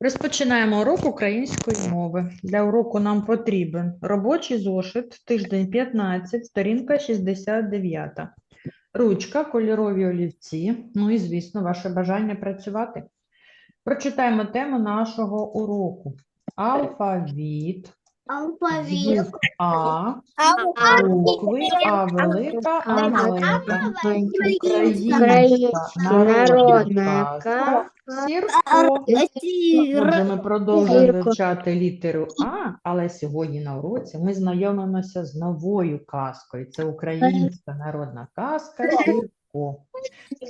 Розпочинаємо урок української мови. Для уроку нам потрібен робочий зошит, тиждень 15, сторінка 69. Ручка, кольорові олівці, ну і, звісно, ваше бажання працювати. Прочитаємо тему нашого уроку. Алфавіт, А, букви А велика, А маленька. Українська народна казка Сірко. Отже, ми продовжуємо вивчати літеру А, але сьогодні на уроці ми знайомимося з новою казкою. Це українська народна казка Сірко.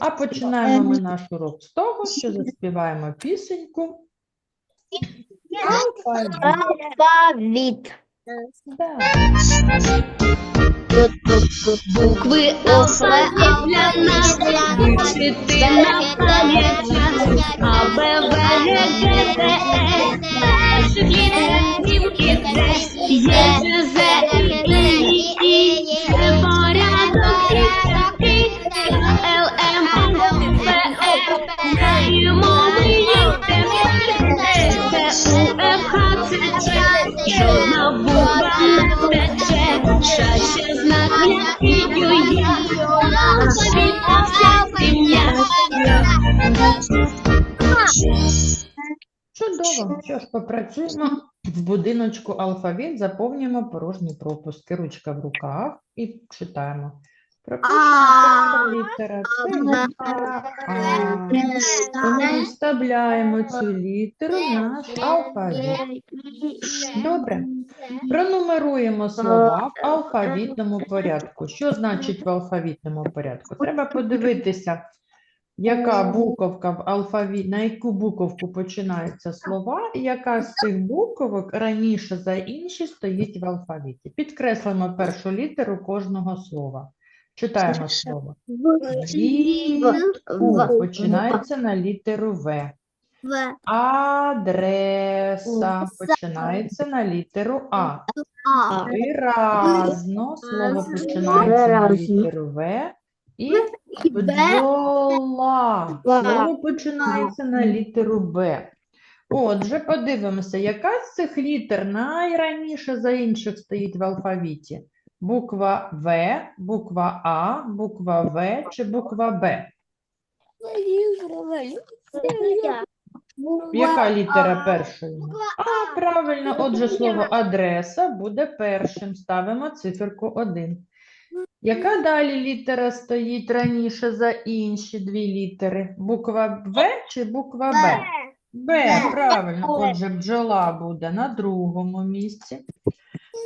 А починаємо ми наш урок з того, що заспіваємо пісеньку. Алфавіт. Букви алфавит для нас вивчити пам'ять. А, Б, В, Г, Г, Д, Е. Перших літер дівки десь є Ж, З, Жодна буква втече. Щастя знак м'який є. Алфавіт на все ім'я. Чудово. Що ж, попрацюємо в будиночку алфавіт, заповнюємо порожні пропуски. Ручка в руках і читаємо. Пропишемо літера. Це літера А. Тому вставляємо цю літеру в наш алфавіт. Добре. Пронумеруємо слова в алфавітному порядку. Що значить в алфавітному порядку? Треба подивитися, яка буковка в алфавіті, на яку буковку починаються слова, і яка з цих буковок раніше за інші стоїть в алфавіті. Підкреслимо першу літеру кожного слова. Читаємо слово. Вітку починається на літеру В. Адреса починається на літеру А. Виразно слово починається на літеру В. І бджола. Слово починається на літеру Б. Отже, подивимося, яка з цих літер найраніше за інших стоїть в алфавіті? Буква В, буква А, буква В чи буква Б? Яка літера першою? А, правильно. Отже, слово адреса буде першим. Ставимо циферку 1. Яка далі літера стоїть раніше за інші дві літери? Буква В чи буква Б? Б, правильно. Отже, бджола буде на другому місці.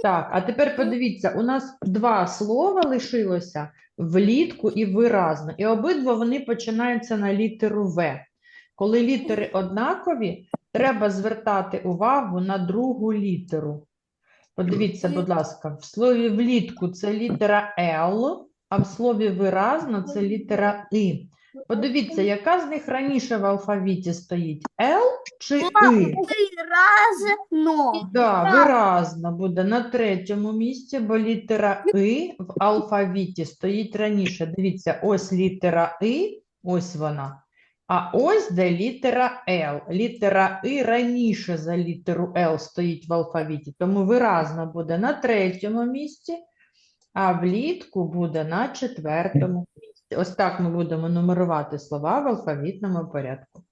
Так, а тепер подивіться, у нас два слова лишилося влітку і виразно. І обидва вони починаються на літеру В. Коли літери однакові, треба звертати увагу на другу літеру. Подивіться, будь ласка, в слові влітку це літера Л, а в слові виразно це літера І. Подивіться, яка з них раніше в алфавіті стоїть? Л чи І? Разно. Да, виразно буде на третьому місці, бо літера И в алфавіті стоїть раніше. Дивіться, ось літера И, ось вона. А ось де літера Л. Літера І раніше за літеру Л стоїть в алфавіті, тому виразно буде на третьому місці, а влітку буде на четвертому. Ось так ми будемо нумерувати слова в алфавітному порядку.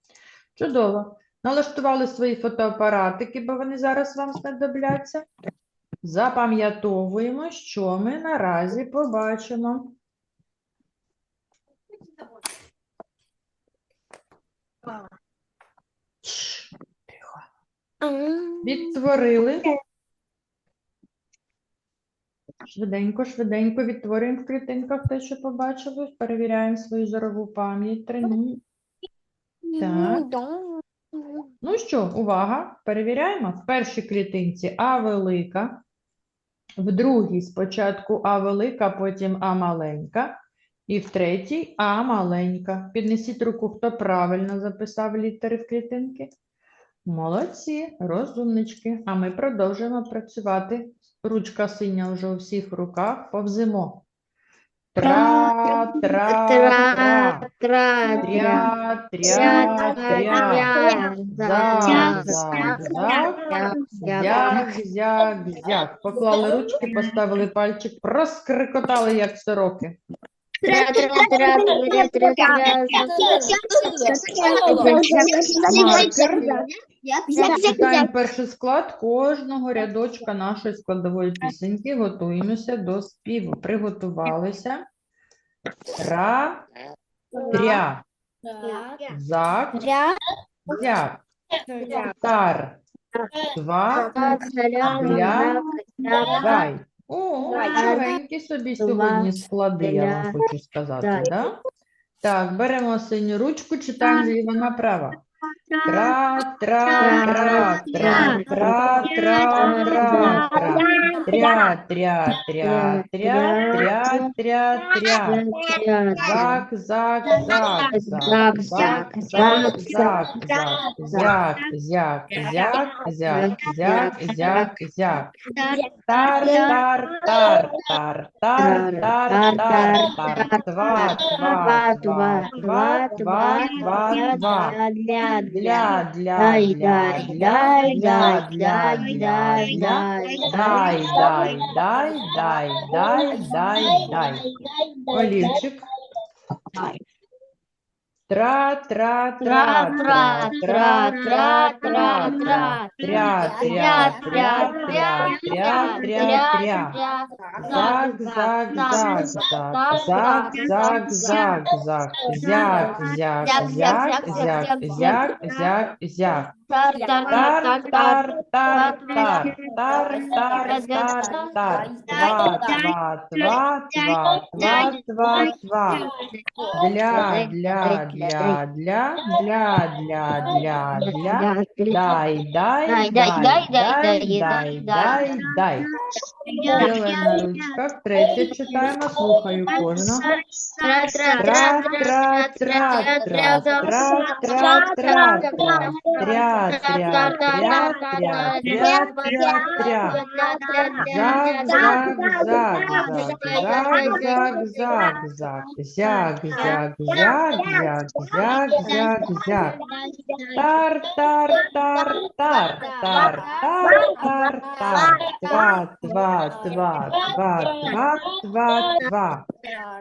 Чудово. Налаштували свої фотоапаратики, бо вони зараз вам знадобляться. Запам'ятовуємо, що ми наразі побачимо. Відтворили. Швиденько, швиденько відтворюємо в клітинках те, що побачили. Перевіряємо свою зорову пам'ять, тренуємо. Так. Ну що, увага, перевіряємо. В першій клітинці А велика, в другій спочатку А велика, потім А маленька, і в третій А маленька. Піднесіть руку, хто правильно записав літери в клітинки. Молодці, розумнички. А ми продовжуємо працювати. Ручка синя вже у всіх руках, повземо. Тра, тра, тра. Тра, Тря, тря, тря, тря. тря, Зак, зак, Зяк, зяк, зяк. Поклали ручки, поставили пальчик, проскрикотали, як сороки. Читаємо перший склад кожного рядочка нашої складової пісеньки. Готуємося до співу. Приготувалися. Ра, тря, зак, зяк, тар, два, гай. О, чогенькі собі сьогодні склади, я вам хочу сказати, да? Так, беремо синю ручку, читаємо зліва направо. Тра, тра, тра, тра, тра, тра, тра. Тря, тря, тря, тря, тря, тря, тря. Зак, зак, зак, зак, зак, зак, зак, зак, зяк, зяк, зяк, зяк, зяк, зяк. Тар, тар, тар, тар, тар, тар, тар, тар, два, два, два, два, два, два, два. Для, для, Дай, дай, дай, дай, дай, дай, дай, Дай, дай, дай, дай, дай, дай, дай. Олівчик. Тра, тра, тра, тра, тра, тра, тра, тра. Тря, тря, тря, тря, тря, тря, тря. Зак, зак, зак, зак, зак, зак, зак, зак, зяк, зяк, зяк, зяк, зяк, зяк, зяк. Тар, тар, тар, тар, тар, тар, тар, тар, тар. Два, два, два, два, два, два, два. Для, для, для, для, для, для, для, для. Дай, дай, дай, дай, дай, дай, дай, дай. Зелена ручка. Втретє читаємо, слухаю кожного. Тра, тра, тра, тра, тра, тра, тра, тра, тра. Тря, тря, тря, тря, тря, тря, тря. Зак, зак, зак, зак, зак, зак, зак, зяк, зяк, зяк, зяк, зяк, зяк як-як-як. Тар-тар-тар-тар-тар-тар-тар-тар. два.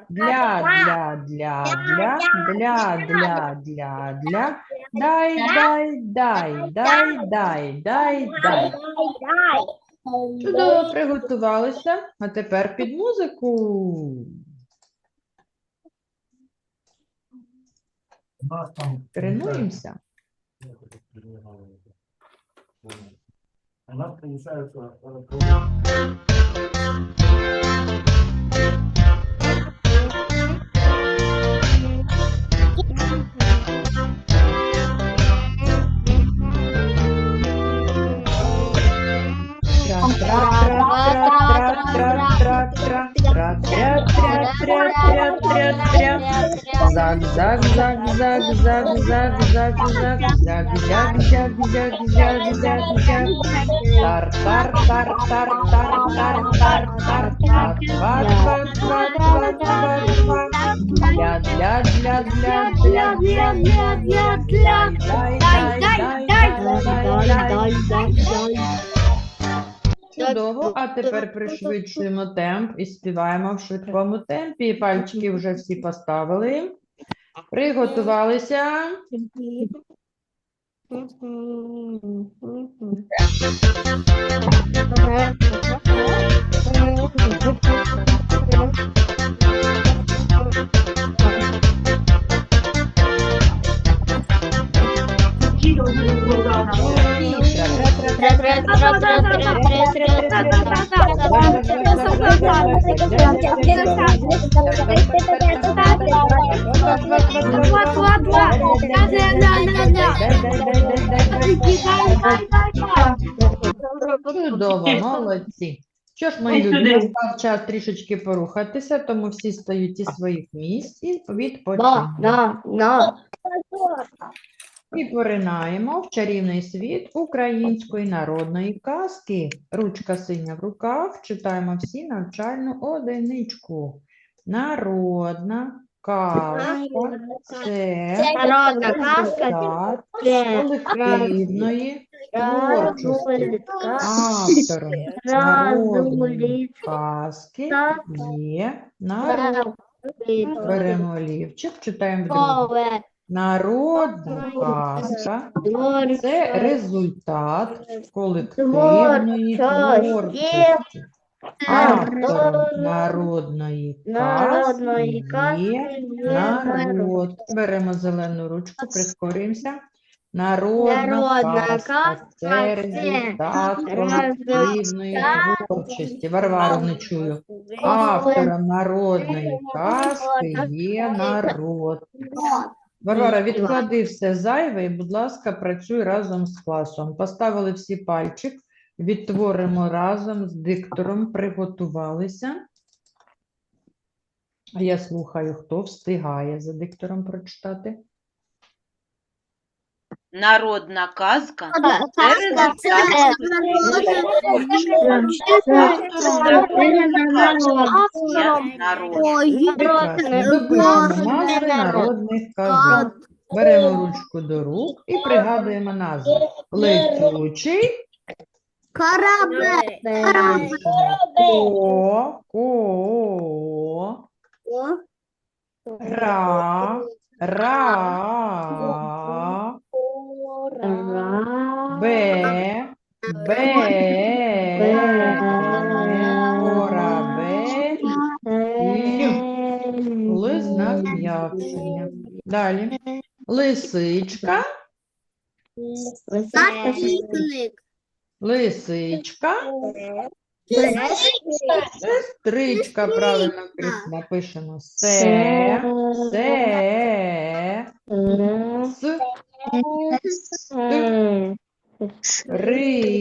Для-для-для-для-для-для-для-для. Дай-дай-дай-дай-дай-дай-дай. Чудово приготувалися, а тепер під музику. У нас там Тренуємося. У нас получается Тра-тра-тра-тра-тра-тра зак, зак, зак, зак, зак, Чудово, а тепер пришвидшуємо темп і співаємо в швидкому темпі. Пальчики вже всі поставили. Приготувалися. Чудово, молодці. Що ж, мої любі, настав час трішечки порухатися, тому всі стають зі своїх місць і на. І поринаємо в чарівний світ української народної казки. Ручка синя в руках. Читаємо всі навчальну одиничку. Народна казка це Народна казка колективної творчості. Автором народної казки є народ. Беремо олівчик, читаємо. Народна казка це результат колективної творчості. Автором народної казки є народ. Беремо зелену ручку, прискорюємося. Народна казка це результат колективної творчості. Варвару не чую. Автором народної казки є народ. Варвара, відклади все зайве і, будь ласка, працюй разом з класом. Поставили всі пальчик, відтворимо разом з диктором, приготувалися. А я слухаю, хто встигає за диктором прочитати. Народна казка назви народних казок. Беремо ручку до рук і пригадуємо назви. Летючий, Корабель. ко, ко, ра, ра, бе, бе, корабель, ли знак явчення. Далі. Лисичка, лисичка, сестричка, правильно напишемо. Се, се, с, ри,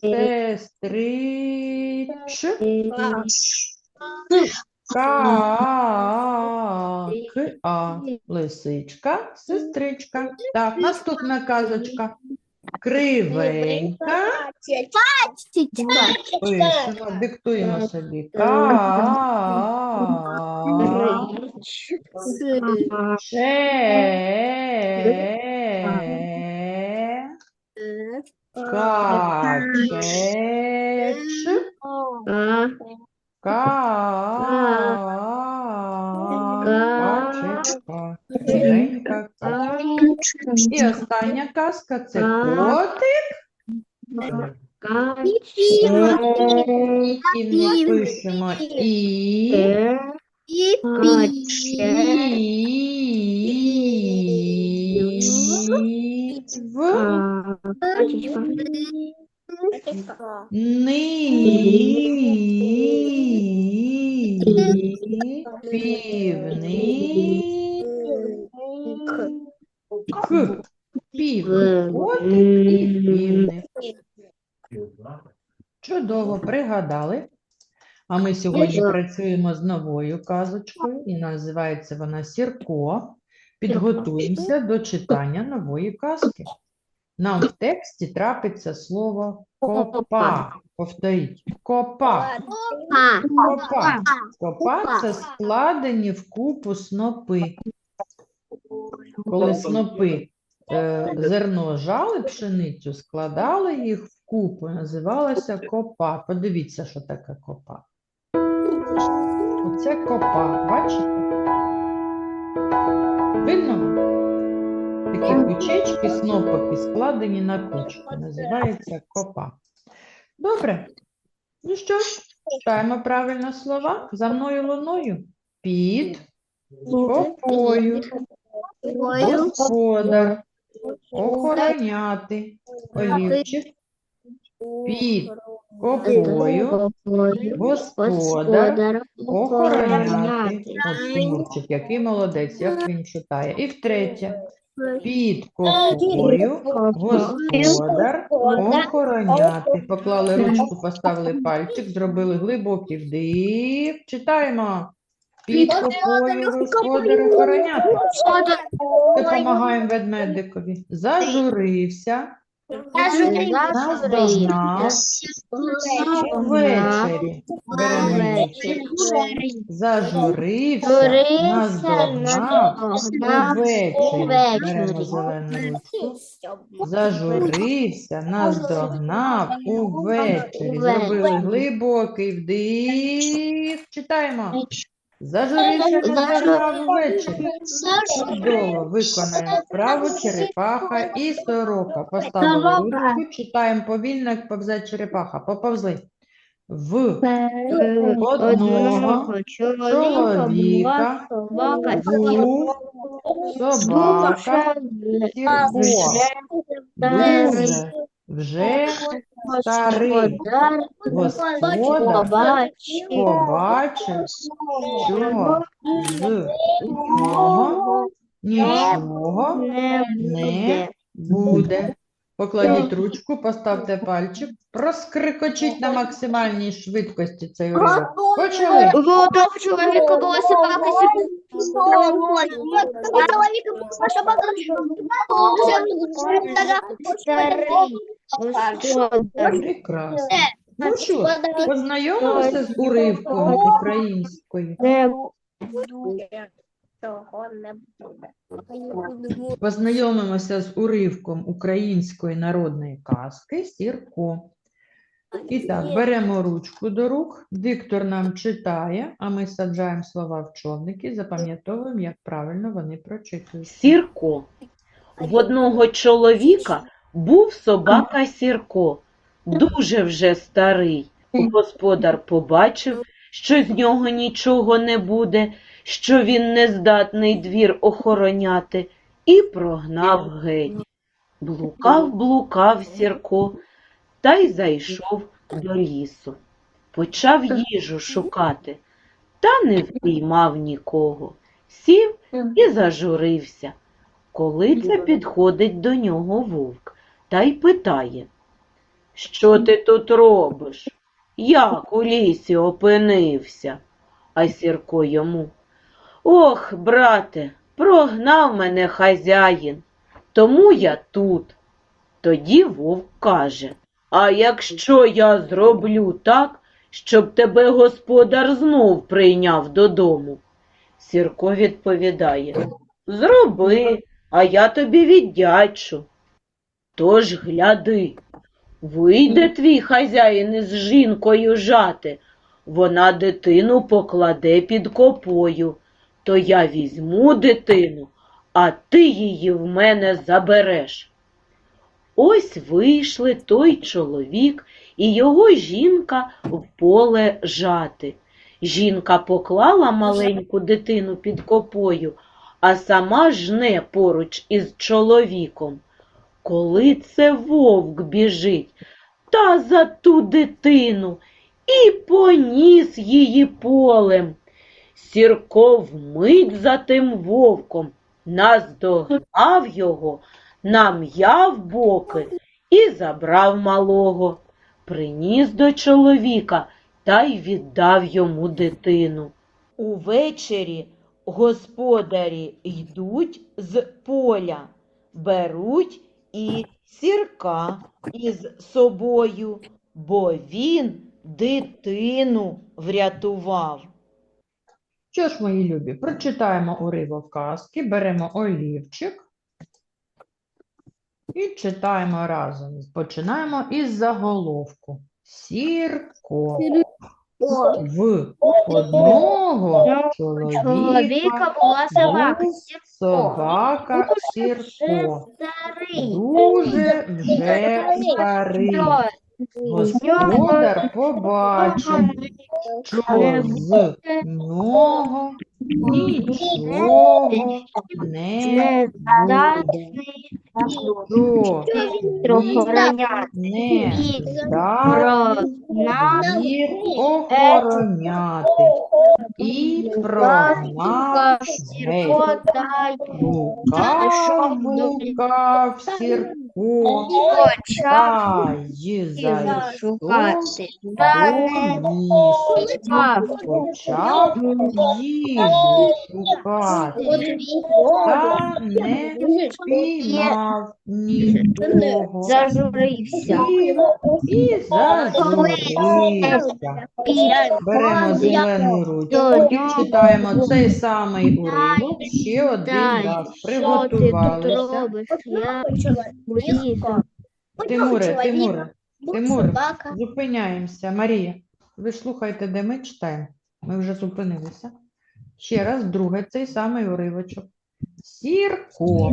сестрич, ка, а, лисичка, сестричка. Так, наступна казочка. Кривенька. Пишемо, диктуємо собі. Ка, че, качеч, качечка. Кривенька, качечка. І остання казка це котик. І ми пишемо і. І в ни Півник к півник котик і півник. Чудово, пригадали. А ми сьогодні працюємо з новою казочкою, і називається вона Сірко. Підготуємося до читання нової казки. Нам в тексті трапиться слово копа. Повторіть. Копа. Копа. Копа це складені вкупу снопи. Коли снопи е, зерно жали пшеницю, складали їх вкупу, називалася копа. Подивіться, що таке копа. Оце копа, бачите? Видно? Такі кучечки, снопики складені на кучку. Називається копа. Добре. Ну що ж, читаємо правильно слова. За мною луною. Під копою. Господар. Охороняти. Олівчик. Під копою. Господар. Охороняти. Тимурчик, який молодець, як він читає. І втретє. Під копою. Господар. Охороняти. Поклали ручку, поставили пальчик, зробили глибокий вдих. Читаємо. Під копою господар охороняти. Допомагаємо ведмедикові. Зажурився. Наздогнав ввечері. Беремо лівчик. Зажурився, наздогнав увечері. Беремо зелену ручку. Зажурився, наздогнав увечері. Зробили глибокий вдих. Читаємо. Зажурився, наздогнав увечері. Чудово. Виконаємо вправу черепаха і сорока. Поставили ручку, читаємо повільно, як повзе черепаха. Поповзли. В одного чоловіка був собака Сірко. Дуже вже старий господар побачив, що з нього нічого не буде. Покладіть ручку, поставте пальчик, проскрикочіть на максимальній швидкості цей уривок. Почали. У одного чоловіка була собака Прекрасно. Ну що ж, познайомилися з уривком української? Познайомимося з уривком української народної казки Сірко. І так, беремо ручку до рук, диктор нам читає, а ми саджаємо слова в човники, запам'ятовуємо, як правильно вони прочитують. Сірко. В одного чоловіка був собака Сірко, дуже вже старий. Господар побачив, що з нього нічого не буде, що він не здатний двір охороняти, і прогнав геть. Блукав, блукав Сірко, та й зайшов до лісу. Почав їжу шукати, та не впіймав нікого. Сів і зажурився. Коли це підходить до нього вовк та й питає, що ти тут робиш? Як у лісі опинився? А Сірко йому, ох, брате, прогнав мене хазяїн, тому я тут. Тоді вовк каже, а якщо я зроблю так, щоб тебе господар знов прийняв додому? Сірко відповідає, Зроби, а я тобі віддячу. Тож гляди, вийде твій хазяїн із жінкою жати, вона дитину покладе під копою, то я візьму дитину, а ти її в мене забереш. Ось вийшли той чоловік і його жінка в поле жати. Жінка поклала маленьку дитину під копою, а сама жне поруч із чоловіком. Коли це вовк біжить, та за ту дитину і поніс її полем. Сірко вмить за тим вовком, наздогнав його, нам'яв боки і забрав малого. Приніс до чоловіка та й віддав йому дитину. Увечері господарі йдуть з поля, беруть і сірка із собою, бо він дитину врятував. Що ж, мої любі, прочитаємо уривок казки, беремо олівчик і читаємо разом. Починаємо із заголовку. Сірко. В одного чоловіка була собака. собака Сірко. Старий. Дуже вже старий. Господар побачив, що з нього нічого не буде, не здатний їх охороняти і геть. Лукав, лукав Сірко, та й зайшов до лісу. Почав їжу шукати, та не. Зажурився. І зажурився. Беремо зелену ручку читаємо цей самий уривок ще один раз. Приготувалися. Тимуре, Тимуре, Тимур, зупиняємося. Марія, ви слухайте, де ми читаємо. Ми вже зупинилися. Ще раз, друге, цей самий уривочок. Сірко.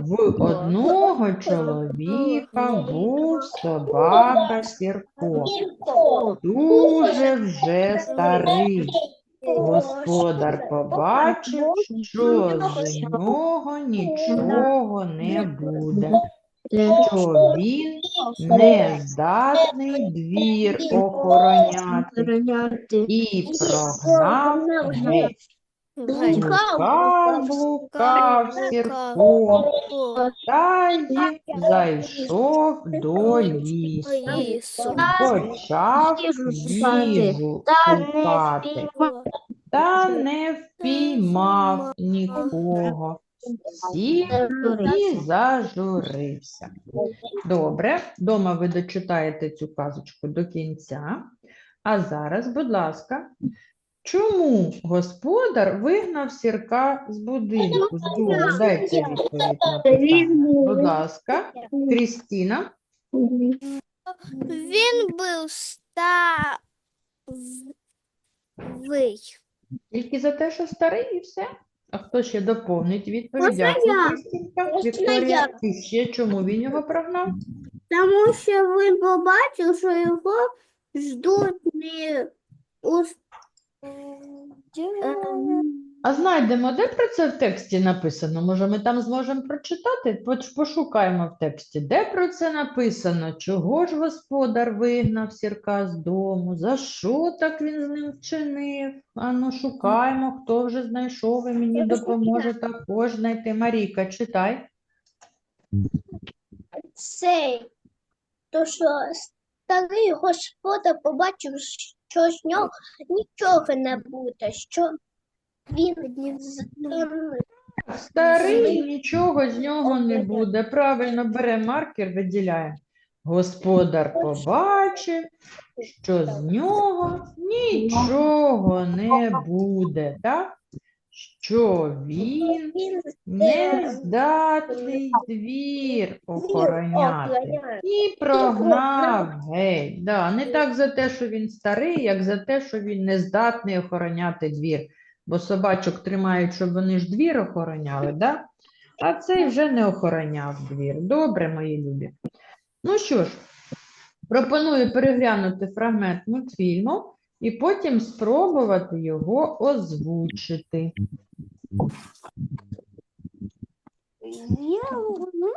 В одного чоловіка був собака Сірко. Дуже вже старий. Господар побачив, що з нього нічого не буде, що він не здатний двір охороняти і прогнав геть. Блукав, блукав Сірко, та й зайшов до лісу. Почав їжу шукати, та не впіймав нікого. Сів і зажурився. Добре, дома ви дочитаєте цю казочку до кінця. А зараз, будь ласка, чому господар вигнав сірка з будинку, з дому? Дайте відповідь на питання. Будь ласка, Крістіна. Він був старий. Тільки за те, що старий і все. А хто ще доповнить відповідь? Можна я? Крістінка. Можна Вікторія, я? і ще чому він його прогнав? Тому що він побачив, що його ждуть не у... Ем, А знайдемо, де про це в тексті написано? Може, ми там зможемо прочитати? Пошукаємо в тексті, де про це написано? Чого ж господар вигнав сірка з дому? За що так він з ним вчинив? Ану, шукаємо, хто вже знайшов і мені допоможе також знайти. Марійка, читай. Цей, то що старий господар побачив, що з нього нічого не буде, що він з- Старий, нічого з нього не буде. Правильно, бере маркер, виділяє. Господар побачив, що з нього нічого не буде, так? Що він не здатний двір охороняти. І прогнав геть. Да, не так за те, що він старий, як за те, що він не здатний охороняти двір. Бо собачок тримають, щоб вони ж двір охороняли, да? а цей вже не охороняв двір. Добре, мої любі. Ну що ж, пропоную переглянути фрагмент мультфільму і потім спробувати його озвучити. Я, ну,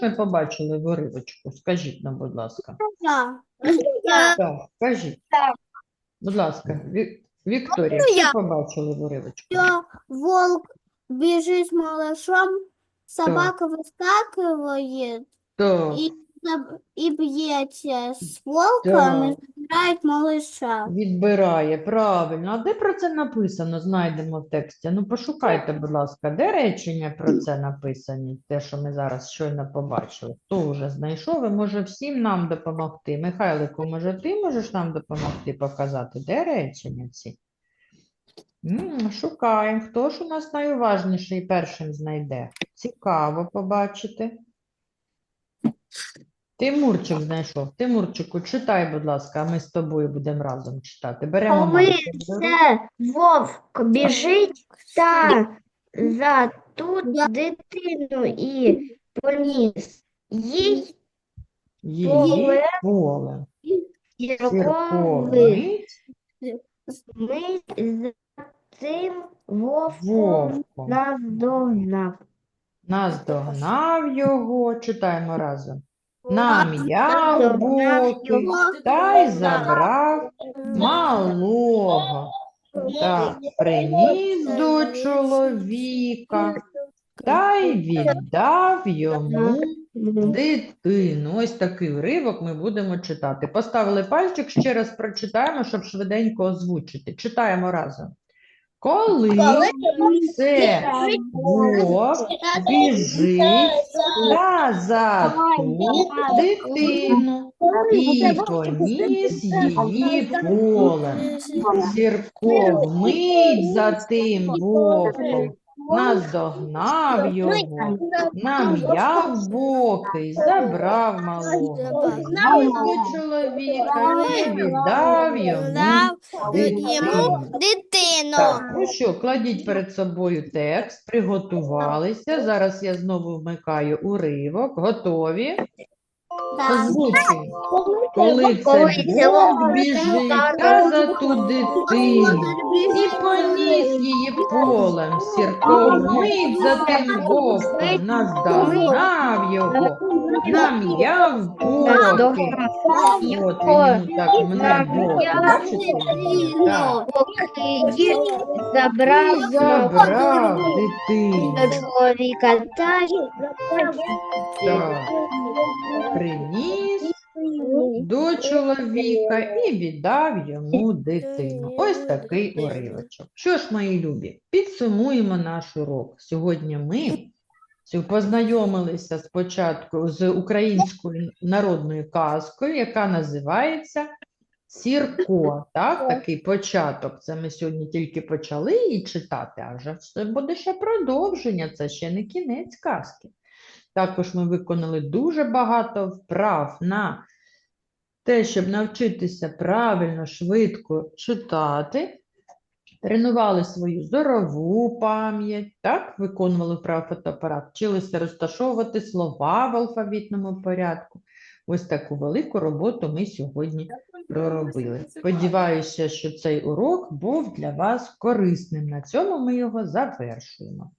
ж ми побачили в уривочку? Скажіть нам, будь ласка. Я. Так, скажіть. Будь ласка, Ві- Вікторія, Ну, що побачили в уривочку? Що волк біжить з малышом, собака вискакує Так, і, заб- і б'ється з волком і забирають малыша. відбирає, правильно. А де про це написано? Знайдемо в тексті. Ну, пошукайте, будь ласка, де речення про це написані? Те, що ми зараз щойно побачили. Хто вже знайшов і може всім нам допомогти? Михайлику, може, ти можеш нам допомогти показати, де речення ці? М, Шукаємо. Хто ж у нас найуважніший першим знайде? Цікаво побачити. Тимурчик знайшов. Тимурчику, читай, будь ласка, а ми з тобою будемо разом читати. Беремо Коли до це вовк біжить та за тут дитину і поніс. Їй Її Поле. поле. зірковий ми за цим вовком вовком. наздогнав. Наздогнав його, читаємо разом. Наздогнав боки, та й забрав малого. Так, приніс до чоловіка, та й віддав йому дитину. Ось такий уривок ми будемо читати. Поставили пальчик, ще раз прочитаємо, щоб швиденько озвучити. Читаємо разом. Коли це вовк біжить за дитину і поніс її полем. Сірко вмить за тим вовком, наздогнав його, нам'яв боки забрав малого. До чоловіка і віддав йому дитину. Дитину. Так, ну що, кладіть перед собою текст, приготувалися. Зараз я знову вмикаю уривок. Готові? Озвучуй. Коли це вовк біжить за дитину і поніс її полем, сірко вмить за тим вовком, наздогнав його, нам'яв боки. От він так мене боки, бачите? Забрав Забрав дитину. чоловіка Так. Приніс до чоловіка і віддав йому дитину. Ось такий уривочок. Що ж, мої любі, підсумуємо наш урок. Сьогодні ми познайомилися спочатку з українською народною казкою, яка називається Сірко. Так, такий початок. Це ми сьогодні тільки почали її читати, а вже це буде ще продовження, це ще не кінець казки. Також ми виконали дуже багато вправ на те, щоб навчитися правильно, швидко читати, тренували свою зорову пам'ять, так, виконували вправи фотоапарат, вчилися розташовувати слова в алфавітному порядку. Ось таку велику роботу ми сьогодні проробили. Сподіваюся, що цей урок був для вас корисним. На цьому ми його завершуємо.